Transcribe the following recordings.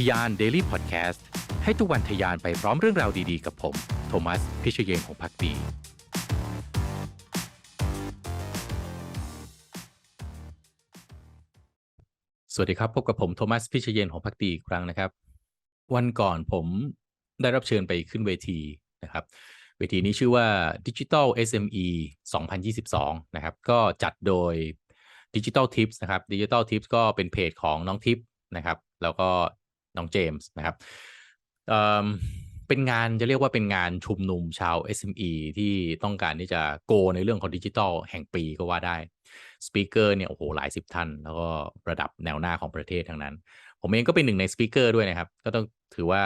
ทยาน Daily Podcast ให้ทุกวันทยานไปพร้อมเรื่องราวดีๆ กับผม โทมัส พิเชยเยนของพักดีสวัสดีครับ พบกับผมโทมัส พิเชยเยนของพักดีอีกครั้งนะครับ วันก่อนผมได้รับเชิญไปขึ้นเวทีนะครับ เวทีนี้ชื่อว่า Digital SME 2022 นะครับ ก็จัดโดย Digital Tips นะครับ Digital Tips ก็เป็นเพจของน้องทิปนะครับ แล้วก็ น้องเจมส์นะครับเเป็นงานจะเรียกว่าเป็นงานชุมนุมชาว SME ที่ต้องการที่จะโกในเรื่องของดิจิทัลแห่งปีก็ว่าได้สปีกเกอร์เนี่ยโอ้โหหลายสิบท่าน แล้วก็ระดับแนวหน้าของประเทศทั้งนั้น ผมเองก็เป็นหนึ่งในสปีกเกอร์ด้วยนะครับ ก็ต้องถือว่า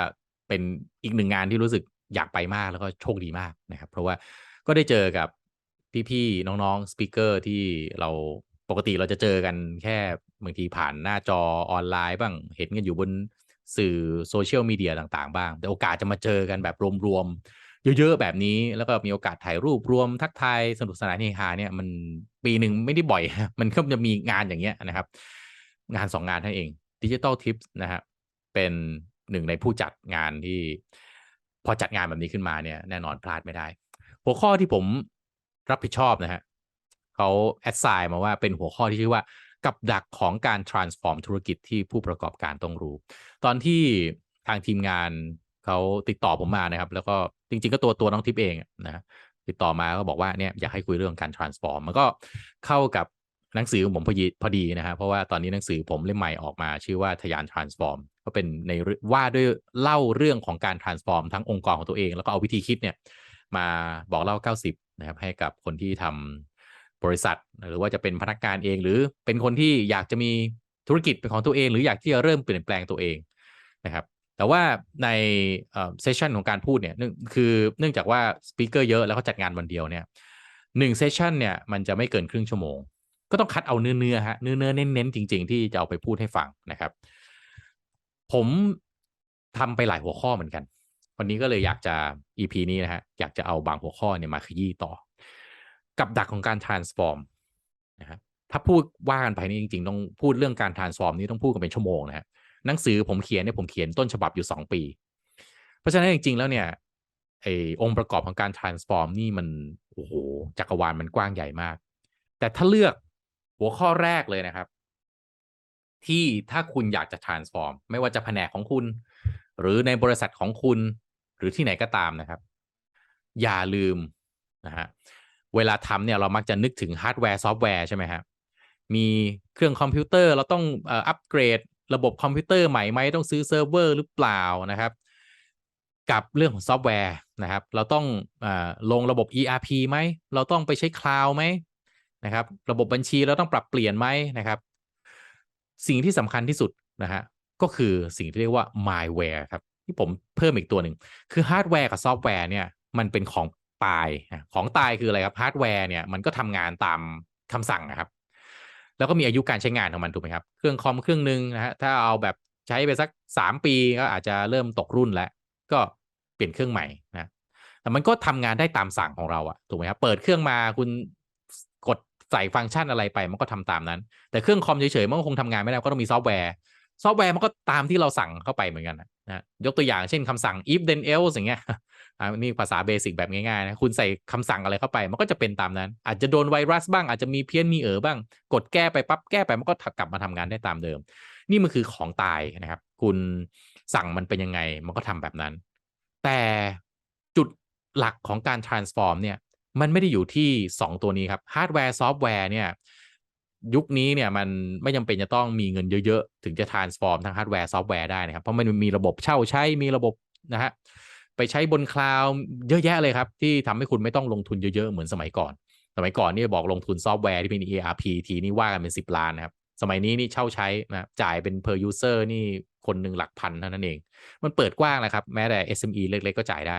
เป็นอีกหนึ่งงานที่รู้สึกอยากไปมากแล้วก็โชคดีมากนะครับ เพราะว่าก็ได้เจอกับพี่ๆน้องๆสปีกเกอร์ที่เราปกติเราจะเจอกันแค่บางทีผ่านหน้าจอออนไลน์บ้างเห็นกันอยู่บน สื่อโซเชียลมีเดียต่างๆ บ้าง แต่โอกาสจะมาเจอกันแบบรวมๆเยอะๆแบบนี้แล้วก็มีโอกาสถ่ายรูปรวมทักทายสนุกสนานเฮฮาเนี่ยมันปีหนึ่งไม่ได้บ่อย มันก็จะมีงานอย่างเงี้ยนะครับ งานสองงานท่านเอง Digital Tips นะฮะเป็นหนึ่งในผู้จัดงานที่ พอจัดงานแบบนี้ขึ้นมาเนี่ย แน่นอนพลาดไม่ได้ หัวข้อที่ผมรับผิดชอบนะฮะเขาแอดไซน์มาว่าเป็นหัวข้อที่ชื่อว่า กับดักของการ transform ธุรกิจที่ผู้ประกอบการต้องรู้ ตอนที่ทางทีมงานเขาติดต่อผมมานะครับ แล้วก็จริง ๆ ก็ตัวตัวน้องทิพย์เองนะติดต่อมาก็บอกว่าเนี่ยอยากให้คุยเรื่องการ transform มันก็เข้ากับหนังสือของผมพอดีพอดีนะฮะเพราะว่าตอนนี้หนังสือผมเล่มใหม่ออกมา ชื่อว่าทยาน transform ก็เป็นในว่าด้วยเล่าเรื่องของการ transform ทั้งองค์กรของตัวเอง แล้วก็เอาวิธีคิดเนี่ยมาบอกเล่า 90นะครับให้กับคนที่ทำ บริษัท หรือว่าจะเป็นพนักงานเอง หรือเป็นคนที่อยากจะมีธุรกิจเป็นของตัวเอง หรืออยากที่จะเริ่มเปลี่ยนแปลงตัวเองนะครับแต่ว่าในเซสชันของการพูดเนี่ยคือเนื่องจากว่าสปีกเกอร์เยอะแล้วเขาจัดงานวันเดียวเนี่ยหนึ่งเซสชันเนี่ยมันจะไม่เกินครึ่งชั่วโมง ก็ต้องคัดเอาเนื้อเนื้อฮะเนื้อเนื้อเน้นๆจริง ๆ ที่จะเอาไปพูดให้ฟังนะครับ ผมทำไปหลายหัวข้อเหมือนกัน วันนี้ก็เลยอยากจะ EP นี้นะฮะอยากจะเอาบางหัวข้อเนี่ยมาขยี้ต่อ กับดักของการ transform นะครับถ้าพูดว่ากันไปนี่จริง ๆ ต้องพูดเรื่องการ transform นี่ต้องพูดกันเป็นชั่วโมงนะฮะหนังสือผมเขียนเนี่ยผมเขียนต้นฉบับอยู่ 2 ปี เพราะฉะนั้นจริง ๆ แล้วเนี่ยไอ้องค์ประกอบของการ transform นี่มันโอ้โหจักรวาลมันกว้างใหญ่มาก แต่ถ้าเลือกหัวข้อแรกเลยนะครับ ที่ถ้าคุณอยากจะ transform ไม่ว่าจะแผนกของคุณ หรือในบริษัทของคุณ หรือที่ไหนก็ตามนะครับ อย่าลืมนะฮะ เวลาทำเนี่ยเรามักจะนึกถึงฮาร์ดแวร์ซอฟต์แวร์ใช่ไหมครับมีเครื่องคอมพิวเตอร์เราต้องอัปเกรดระบบคอมพิวเตอร์ใหม่ไหมต้องซื้อเซิร์ฟเวอร์หรือเปล่านะครับ กับเรื่องของซอฟต์แวร์นะครับ เราต้องอลงระบบ ERP ไหม เราต้องไปใช้คลาวด์ไหมนะครับ ระบบบัญชีเราต้องปรับเปลี่ยนไหมนะครับ สิ่งที่สำคัญที่สุดนะฮะก็คือสิ่งที่เรียกว่า malware ครับ ที่ผมเพิ่มอีกตัวหนึ่งคือฮาร์ดแวร์กับซอฟต์แวร์เนี่ยมันเป็นของ ตาย ของตายคืออะไรครับฮาร์ดแวร์เนี่ยมันก็ทำงานตามคำสั่งนะครับ แล้วก็มีอายุการใช้งานของมันถูกไหมครับ เครื่องคอมเครื่องหนึ่งนะฮะถ้าเอาแบบใช้ไปสัก3ปีก็อาจจะเริ่มตกรุ่นแล้ว ก็เปลี่ยนเครื่องใหม่นะแต่มันก็ทำงานได้ตามสั่งของเราอะถูกไหมครับเปิดเครื่องมาคุณกดใส่ฟังก์ชันอะไรไปมันก็ทำตามนั้น แต่เครื่องคอมเฉยๆมันก็คงทำงานไม่ได้ก็ต้องมีซอฟต์แวร์ ซอฟต์แวร์มันก็ตามที่เราสั่งเข้าไปเหมือนกันนะ ยกตัวอย่างเช่นคำสั่ง if then else อย่างเงี้ยอันนี้ภาษาเบสิกแบบง่ายๆนะคุณใส่คำสั่งอะไรเข้าไป มันก็จะเป็นตามนั้น อาจจะโดนไวรัสบ้างอาจจะมีเพี้ยนมีเอ๋อบ้าง กดแก้ไปปั๊บแก้ไปมันก็กลับมาทำงานได้ตามเดิม นี่มันคือของตายนะครับ คุณสั่งมันเป็นยังไงมันก็ทำแบบนั้น แต่จุดหลักของการ transform เนี่ยมันไม่ได้อยู่ที่ 2 ตัวนี้ครับฮาร์ดแวร์ซอฟต์แวร์เนี่ย ยุคนี้เนี่ยมันไม่จำเป็นจะต้องมีเงินเยอะๆ ถึงจะ transform ทั้งฮาร์ดแวร์ซอฟต์แวร์ได้นะครับ เพราะมันมีระบบเช่าใช้มีระบบนะฮะไปใช้บนคลาวด์เยอะแยะเลยครับ ที่ทำให้คุณไม่ต้องลงทุนเยอะๆ เหมือนสมัยก่อน สมัยก่อนนี่บอกลงทุนซอฟต์แวร์ที่เป็น ERP ทีนี่ว่ากันเป็น 10 ล้านนะครับ สมัยนี้นี่เช่าใช้นะจ่ายเป็น per user นี่คนหนึ่งหลักพันเท่านั้นเอง มันเปิดกว้างแล้วครับ แม้แต่ SME เล็กๆ ก็จ่ายได้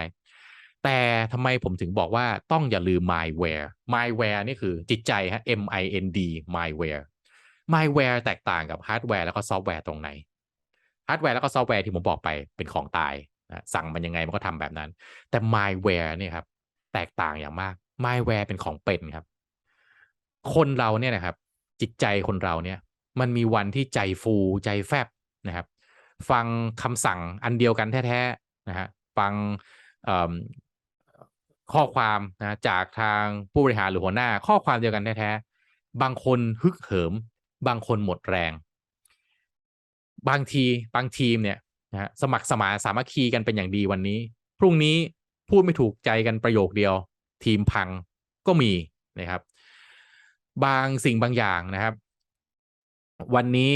แต่ทำไมผมถึงบอกว่าต้องอย่าลืม malware malware นี่คือจิตใจฮะ M I N D malware malware แตกต่างกับฮาร์ดแวร์แล้วก็ซอฟต์แวร์ตรงไหนฮาร์ดแวร์แล้วก็ซอฟต์แวร์ที่ผมบอกไปเป็นของตายนะสั่งมันยังไงมันก็ทำแบบนั้น แต่ malware เนี่ยครับ แตกต่างอย่างมาก malware เป็นของเป็นครับ คนเราเนี่ยนะครับ จิตใจคนเราเนี่ย มันมีวันที่ใจฟูใจแฟบนะครับ ฟังคำสั่งอันเดียวกันแท้ๆนะฮะฟังเอิ่ม ข้อความนะจากทางผู้บริหารหรือหัวหน้า ข้อความเดียวกันแท้ๆบางคนฮึกเหิม บางคนหมดแรง บางทีบางทีมเนี่ยนะสมัครสมานสามัคคีกันเป็นอย่างดีวันนี้ พรุ่งนี้พูดไม่ถูกใจกันประโยคเดียว ทีมพังก็มีนะครับ บางสิ่งบางอย่างนะครับ วันนี้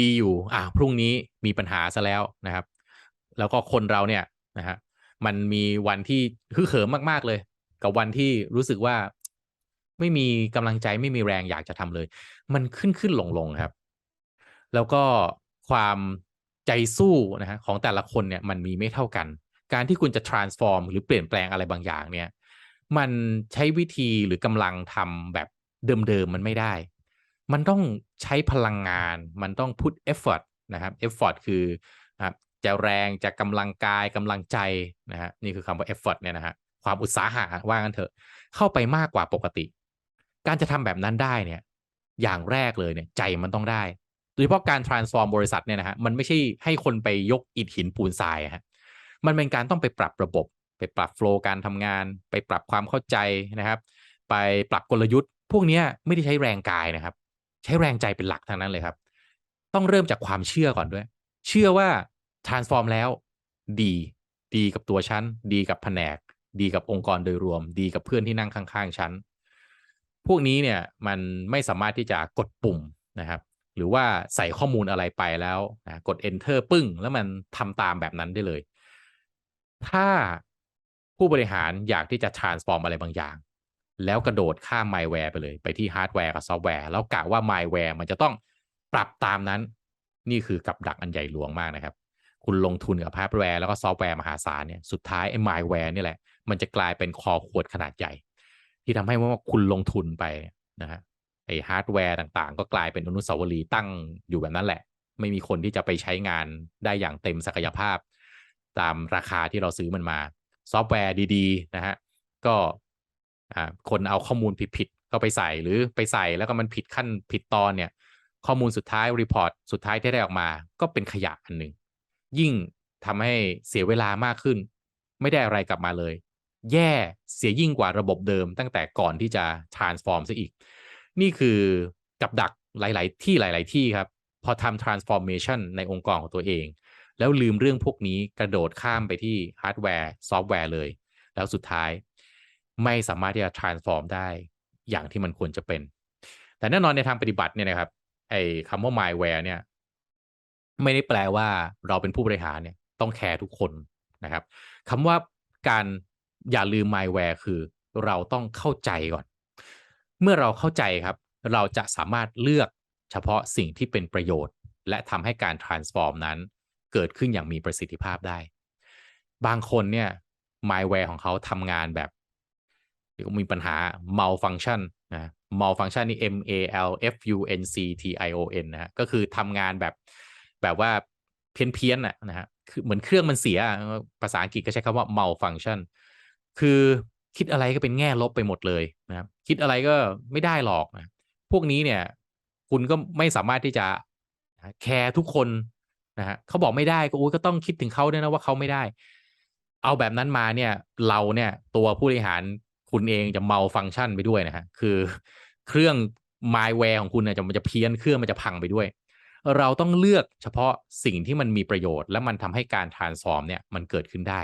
ดีๆ อยู่ อ่าพรุ่งนี้มีปัญหาซะแล้วนะครับ แล้วก็คนเราเนี่ยนะฮะ มันมีวันที่ฮึกเหิมมาก ๆ เลย กับวันที่รู้สึกว่าไม่มีกำลังใจไม่มีแรงอยากจะทำเลย มันขึ้นขึ้นลงลงครับ แล้วก็ความใจสู้นะฮะของแต่ละคนเนี่ยมันมีไม่เท่ากัน การที่คุณจะ transform หรือเปลี่ยนแปลงอะไรบางอย่างเนี่ย มันใช้วิธีหรือกำลังทำแบบเดิมๆมันไม่ได้ มันต้องใช้พลังงาน มันต้อง put effort นะครับ effort คือครับ จะแรงจะกำลังกายกำลังใจนะฮะนี่คือคำว่า effort เนี่ยนะฮะความอุตสาหะว่างั้นเถอะเข้าไปมากกว่าปกติ การจะทำแบบนั้นได้เนี่ยอย่างแรกเลยเนี่ยใจมันต้องได้โดยเฉพาะการ transform บริษัทเนี่ยนะฮะมันไม่ใช่ให้คนไปยกอิฐหินปูนทรายฮะมันเป็นการต้องไปปรับระบบ ไปปรับโฟล์การทำงาน ไปปรับความเข้าใจนะครับ ไปปรับกลยุทธ์ พวกเนี้ยไม่ได้ใช้แรงกายนะครับ ใช้แรงใจเป็นหลักทางนั้นเลยครับ ต้องเริ่มจากความเชื่อก่อนด้วย เชื่อว่า transform แล้ว ดี ดีกับตัวฉัน ดีกับแผนก ดีกับองค์กรโดยรวม ดีกับเพื่อนที่นั่งข้างๆฉัน พวกนี้เนี่ยมันไม่สามารถที่จะกดปุ่มนะครับ หรือว่าใส่ข้อมูลอะไรไปแล้วนะกด enter ปึ้ง แล้วมันทำตามแบบนั้นได้เลย ถ้าผู้บริหารอยากที่จะ transform อะไรบางอย่าง แล้วกระโดดข้าม malware ไปเลย ไปที่ฮาร์ดแวร์กับซอฟต์แวร์ แล้วกะว่า malware มันจะต้องปรับตามนั้น นี่คือกับดักอันใหญ่หลวงมากนะครับ คุณลงทุนกับฮาร์ดแวร์แล้วก็ซอฟต์แวร์มหาศาลเนี่ยสุดท้ายไอ้ malware นี่แหละ มันจะกลายเป็นคอขวดขนาดใหญ่ ที่ทำให้ว่าคุณลงทุนไปนะฮะไอ้ฮาร์ดแวร์ต่างๆ ก็กลายเป็นอนุสาวรีย์ตั้งอยู่แบบนั้นแหละ ไม่มีคนที่จะไปใช้งานได้อย่างเต็มศักยภาพ ตามราคาที่เราซื้อมันมา ซอฟต์แวร์ดีๆนะฮะก็อ่าคนเอาข้อมูลผิดๆเข้าไปใส่หรือไปใส่แล้วก็มันผิดขั้นผิดตอนเนี่ยข้อมูลสุดท้ายรีพอร์ตสุดท้ายที่ได้ออกมา ก็เป็นขยะอันหนึ่ง ยิ่งทำให้เสียเวลามากขึ้น ไม่ได้อะไรกลับมาเลย แย่เสียยิ่งกว่าระบบเดิมตั้งแต่ก่อนที่จะ transform ซะอีก นี่คือกับดักหลาย ๆ ที่หลาย ๆ ที่ครับ พอทำ transformation ในองค์กรของตัวเอง แล้วลืมเรื่องพวกนี้กระโดดข้ามไปที่ฮาร์ดแวร์ซอฟต์แวร์เลย แล้วสุดท้ายไม่สามารถที่จะ transform ได้อย่างที่มันควรจะเป็น แต่แน่นอนในทางปฏิบัติเนี่ยนะครับไอ้คำว่า malware เนี่ย ไม่ได้แปลว่าเราเป็นผู้บริหารเนี่ยต้องแคร์ทุกคนนะครับคำว่าการอย่าลืม malware คือเราต้องเข้าใจก่อน เมื่อเราเข้าใจครับ เราจะสามารถเลือกเฉพาะสิ่งที่เป็นประโยชน์ และทำให้การ transform นั้นเกิดขึ้นอย่างมีประสิทธิภาพได้ บางคนเนี่ย malware ของเขาทำงานแบบมีปัญหา malfunction นะ malfunction นี่ M A L F U N C T I O N นะฮะก็คือทำงานแบบ แบบว่าเพี้ยนเพียนๆน่ะนะฮะคือเหมือนเครื่องมันเสีย ภาษาอังกฤษก็ใช้คำว่า malfunction คือคิดอะไรก็เป็นแง่ลบไปหมดเลยนะครับคิดอะไรก็ไม่ได้หรอกนะพวกนี้เนี่ยคุณก็ไม่สามารถที่จะแคร์ทุกคนนะฮะเขาบอกไม่ได้ก็อุ้ยก็ต้องคิดถึงเขาด้วยนะว่าเขาไม่ได้ เอาแบบนั้นมาเนี่ยเราเนี่ยตัวผู้บริหารคุณเองจะเมาฟังก์ชันไปด้วยนะฮะคือเครื่อง malware ของคุณเนี่ยจะมันจะเพี้ยนเครื่องมันจะพังไปด้วย เราต้องเลือกเฉพาะสิ่งที่มันมีประโยชน์ และมันทำให้การ transform เนี่ยมันเกิดขึ้นได้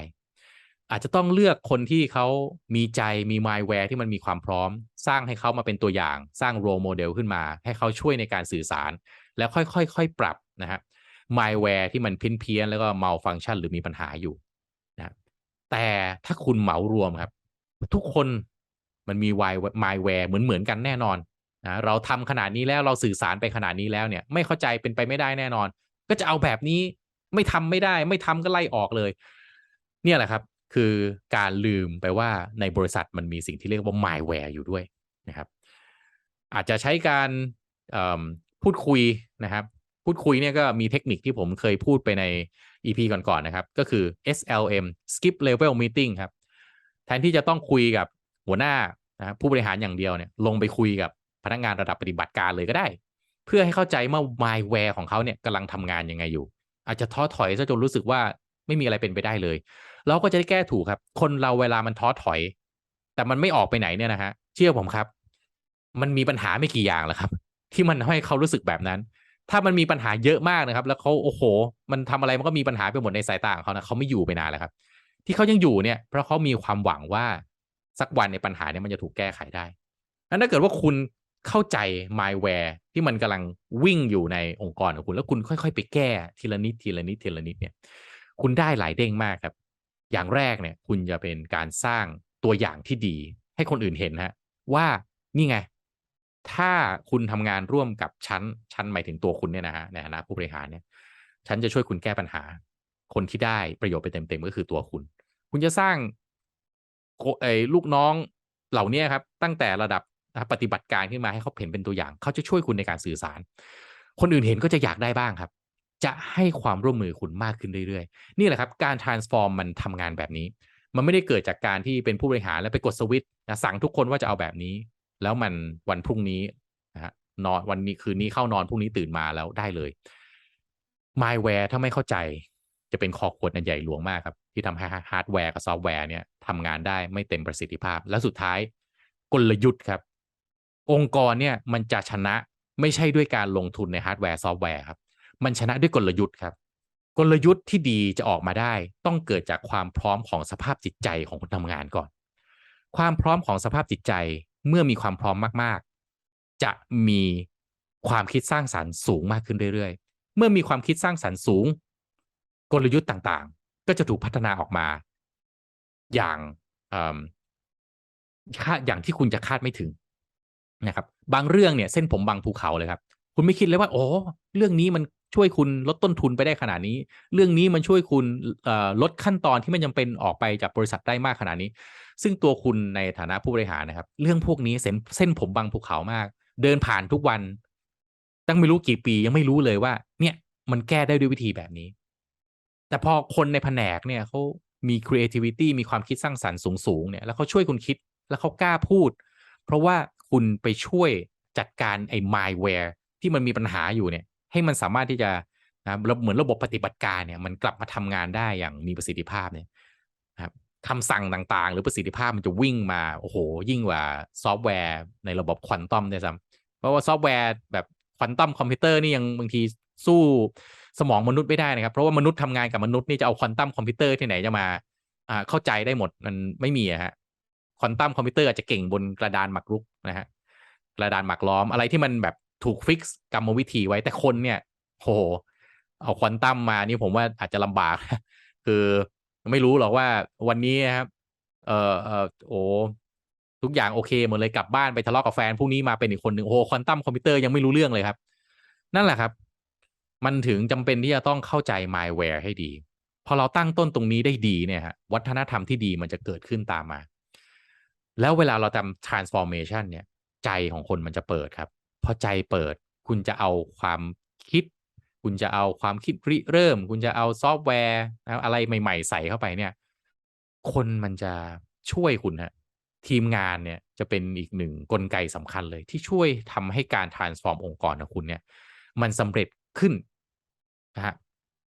อาจจะต้องเลือกคนที่เขามีใจมี malware ที่มันมีความพร้อม สร้างให้เขามาเป็นตัวอย่าง สร้าง role model ขึ้นมา ให้เขาช่วยในการสื่อสาร แล้วค่อยๆค่อยปรับนะฮะ malware ที่มันเพี้ยนๆแล้วก็ malfunction หรือมีปัญหาอยู่นะแต่ถ้าคุณเหมารวมครับ ทุกคนมันมี malware เหมือนเหมือนกันแน่นอน นะเราทำขนาดนี้แล้วเราสื่อสารไปขนาดนี้แล้วเนี่ย ไม่เข้าใจเป็นไปไม่ได้แน่นอน ก็จะเอาแบบนี้ไม่ทำไม่ได้ ไม่ทำก็ไล่ออกเลย เนี่ยแหละครับ คือการลืมไปว่าในบริษัทมันมีสิ่งที่เรียกว่า malware อยู่ด้วยนะครับ อาจจะใช้การพูดคุยนะครับ พูดคุยเนี่ยก็มีเทคนิคที่ผมเคยพูดไปใน EP ก่อนๆนะครับ ก็คือ SLM skip level meeting ครับ แทนที่จะต้องคุยกับหัวหน้านะผู้บริหารอย่างเดียวเนี่ย ลงไปคุยกับ พนักงานระดับปฏิบัติการเลยก็ได้ เพื่อให้เข้าใจว่า malware ของเขาเนี่ยกำลังทำงานยังไงอยู่ อาจจะท้อถอยซะจนรู้สึกว่าไม่มีอะไรเป็นไปได้เลย เราก็จะได้แก้ถูกครับ คนเราเวลามันท้อถอย แต่มันไม่ออกไปไหนเนี่ยนะฮะเชื่อผมครับ มันมีปัญหาไม่กี่อย่างแหละครับ ที่มันให้เขารู้สึกแบบนั้น ถ้ามันมีปัญหาเยอะมากนะครับ แล้วเขาโอ้โห มันทำอะไรมันก็มีปัญหาไปหมดในสายตาของเขานะเขาไม่อยู่ไปนานแล้วครับ ที่เขายังอยู่เนี่ย เพราะเขามีความหวังว่าสักวันในปัญหาเนี่ยมันจะถูกแก้ไขได้นั้นถ้าเกิดว่าคุณ เข้าใจ malware ที่มันกำลังวิ่งอยู่ในองค์กรของคุณ แล้วคุณค่อยๆ ไปแก้ทีละนิดทีละนิดทีละนิดเนี่ยคุณได้หลายเด้งมากครับ อย่างแรกเนี่ยคุณจะเป็นการสร้างตัวอย่างที่ดี ให้คนอื่นเห็นฮะว่านี่ไง ถ้าคุณทำงานร่วมกับชั้นชั้นหมายถึงตัวคุณเนี่ยนะฮะในฐานะผู้บริหารเนี่ยฉันจะช่วยคุณแก้ปัญหา คนที่ได้ประโยชน์ไปเต็มๆก็คือตัวคุณ คุณจะสร้างไอ้ลูกน้องเหล่านี้ครับ ตั้งแต่ระดับ ปฏิบัติการขึ้นมาให้เขาเห็นเป็นตัวอย่าง เขาจะช่วยคุณในการสื่อสาร คนอื่นเห็นก็จะอยากได้บ้างครับ จะให้ความร่วมมือคุณมากขึ้นเรื่อยๆ นี่แหละครับ การ transform มันทำงานแบบนี้ มันไม่ได้เกิดจากการที่เป็นผู้บริหารแล้วไปกดสวิตช์สั่งทุกคนว่าจะเอาแบบนี้ แล้วมันวันพรุ่งนี้นะฮะนอนวันนี้คืนนี้เข้านอนพรุ่งนี้ตื่นมาแล้วได้เลย malware ถ้าไม่เข้าใจจะเป็นคอขวดอันใหญ่หลวงมากครับ ที่ทำให้ฮาร์ดแวร์กับซอฟต์แวร์เนี่ยทำงานได้ไม่เต็มประสิทธิภาพ และสุดท้ายกลยุทธ์ครับ องค์กรเนี่ยมันจะชนะไม่ใช่ด้วยการลงทุนในฮาร์ดแวร์ซอฟต์แวร์ครับ มันชนะด้วยกลยุทธ์ครับ กลยุทธ์ที่ดีจะออกมาได้ ต้องเกิดจากความพร้อมของสภาพจิตใจของคนทำงานก่อน ความพร้อมของสภาพจิตใจเมื่อมีความพร้อมมาก ๆ จะมีความคิดสร้างสารรค์สูงมากขึ้นเรื่อยๆ เมื่อมีความคิดสร้างสารรค์สูง กลยุทธ์ต่างๆ ก็จะถูกพัฒนาออกมา อย่างคาอย่างที่คุณจะคาดไม่ถึง นะครับบางเรื่องเนี่ยเส้นผมบางภูเขาเลยครับ คุณไม่คิดเลยว่าโอ้เรื่องนี้มันช่วยคุณลดต้นทุนไปได้ขนาดนี้ เรื่องนี้มันช่วยคุณลดขั้นตอนที่มันจาเป็นออกไปจากบริษัทได้มากขนาดนี้ ซึ่งตัวคุณในฐานะผู้บริหารนะครับ เรื่องพวกนี้เส้นเส้นผมบางภูเขามาก เดินผ่านทุกวัน ตั้งไม่รู้กี่ปียังไม่รู้เลยว่า เนี่ยมันแก้ได้ด้วยวิธีแบบนี้ แต่พอคนในแผนกเนี่ยเขามี creativity มีความคิดสร้างสรรค์สูงๆเนี่ยแล้วเขาช่วยคุณคิดแล้วเขากล้าพูด เพราะว่า คุณไปช่วยจัดการไอ้ malware ที่มันมีปัญหาอยู่เนี่ย ให้มันสามารถที่จะนะเหมือนระบบปฏิบัติการเนี่ยมันกลับมาทำงานได้อย่างมีประสิทธิภาพเนี่ยครับคำสั่งต่างๆ หรือประสิทธิภาพมันจะวิ่งมาโอ้โห ยิ่งกว่าซอฟต์แวร์ในระบบควอนตัมเนี่ยซ้ำเพราะว่าซอฟต์แวร์แบบควอนตัมคอมพิวเตอร์นี่ยังบางทีสู้สมองมนุษย์ไม่ได้นะครับ เพราะว่ามนุษย์ทำงานกับมนุษย์นี่จะเอาควอนตัมคอมพิวเตอร์ที่ไหนจะมาอ่าเข้าใจได้หมดมันไม่มีอะฮะ ควอนตัมคอมพิวเตอร์อาจจะเก่งบนกระดานหมากรุกนะฮะกระดานหมากล้อมอะไรที่มันแบบถูกฟิกซ์กรรมวิธีไว้แต่คนเนี่ยโหเอาควอนตัมมานี่ผมว่าอาจจะลำบาก คือไม่รู้หรอกว่าวันนี้ครับเออเออโอ้ทุกอย่างโอเคหมดเลยกลับบ้านไปทะเลาะกับแฟนพรุ่งนี้มาเป็นอีกคนหนึ่งโอ้ควอนตัมคอมพิวเตอร์ยังไม่รู้เรื่องเลยครับ นั่นแหละครับ มันถึงจำเป็นที่จะต้องเข้าใจ malware ให้ดี พอเราตั้งต้นตรงนี้ได้ดีเนี่ยฮะวัฒนธรรมที่ดีมันจะเกิดขึ้นตามมา แล้วเวลาเราทำ transformation เนี่ย ใจของคนมันจะเปิดครับพอใจเปิดคุณจะเอาความคิด คุณจะเอาความคิดริเริ่ม คุณจะเอาซอฟต์แวร์อะไรใหม่ๆ ใส่เข้าไปเนี่ย คนมันจะช่วยคุณฮะทีมงานเนี่ยจะเป็นอีกหนึ่งกลไกสำคัญเลย ที่ช่วยทำให้การ transform องค์กรของคุณเนี่ย มันสำเร็จขึ้นนะฮะ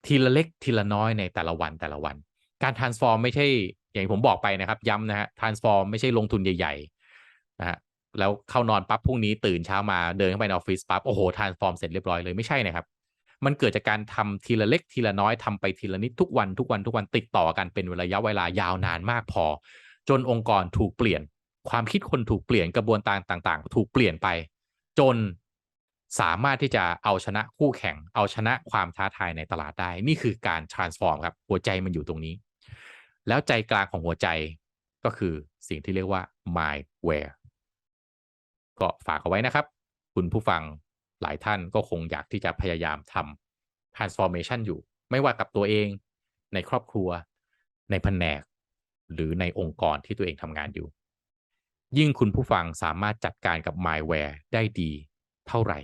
ทีละเล็กทีละน้อยในแต่ละวันแต่ละวัน การ transform ไม่ใช่ อย่างผมบอกไปนะครับ ย้ำนะฮะ transform ไม่ใช่ลงทุนใหญ่ๆนะฮะแล้วเข้านอนปั๊บพรุ่งนี้ตื่นเช้ามาเดินเข้าไปในออฟฟิศปั๊บโอ้โหทรานส์ฟอร์มเสร็จเรียบร้อยเลยไม่ใช่นะครับ มันเกิดจากการทำทีละเล็กทีละน้อยทำไปทีละนิดทุกวันทุกวันทุกวันติดต่อกันเป็นระยะเวลายาวนานมากพอ จนองค์กรถูกเปลี่ยน ความคิดคนถูกเปลี่ยนกระบวนการต่าง ๆ ถูกเปลี่ยนไป จนสามารถที่จะเอาชนะคู่แข่ง เอาชนะความท้าทายในตลาดได้ นี่คือการ transform ครับ หัวใจมันอยู่ตรงนี้ แล้วใจกลางของหัวใจก็คือสิ่งที่เรียกว่า mindware ก็ฝากเอาไว้นะครับ คุณผู้ฟังหลายท่านก็คงอยากที่จะพยายามทำ transformation อยู่ ไม่ว่ากับตัวเองในครอบครัว ในแผนก หรือในองค์กรที่ตัวเองทำงานอยู่ ยิ่งคุณผู้ฟังสามารถจัดการกับ malware ได้ดีเท่าไหร่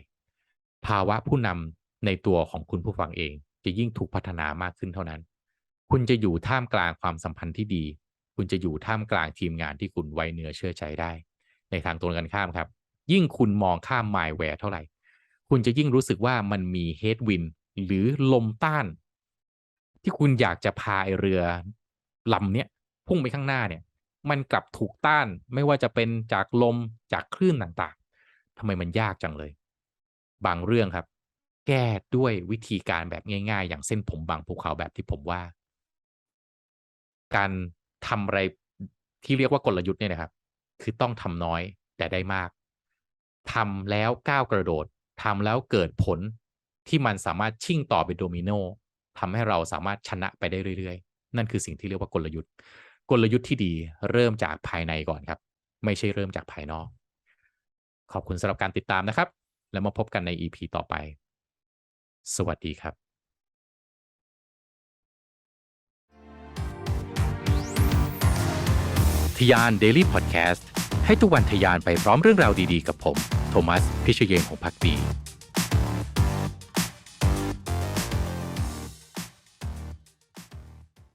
ภาวะผู้นำในตัวของคุณผู้ฟังเองจะยิ่งถูกพัฒนามากขึ้นเท่านั้น คุณจะอยู่ท่ามกลางความสัมพันธ์ที่ดี คุณจะอยู่ท่ามกลางทีมงานที่คุณไว้เนื้อเชื่อใจได้ ในทางตรงกันข้ามครับ ยิ่งคุณมองข้าม malware เท่าไหร่ คุณจะยิ่งรู้สึกว่ามันมี headwind หรือลมต้าน ที่คุณอยากจะพาไอเรือลำเนี้ยพุ่งไปข้างหน้าเนี่ย มันกลับถูกต้านไม่ว่าจะเป็นจากลมจากคลื่นต่างๆทำไมมันยากจังเลย บางเรื่องครับ แก้ด้วยวิธีการแบบง่าย ๆ อย่างเส้นผมบางภูเขาแบบที่ผมว่า การทำอะไรที่เรียกว่ากลยุทธ์เนี่ยนะครับ คือต้องทำน้อยแต่ได้มากทำแล้วก้าวกระโดดทำแล้วเกิดผลที่มันสามารถชิ่งต่อเป็นโดมิโนทำให้เราสามารถชนะไปได้เรื่อยๆ นั่นคือสิ่งที่เรียกว่ากลยุทธ์ กลยุทธ์ที่ดีเริ่มจากภายในก่อนครับ ไม่ใช่เริ่มจากภายนอก ขอบคุณสำหรับการติดตามนะครับ แล้วมาพบกันใน EP ต่อไป สวัสดีครับ ทยาน Daily Podcast ให้ทุกวันทยานไปพร้อมเรื่องราวดีๆ กับผม โทมัส พิเชเยงของพักดี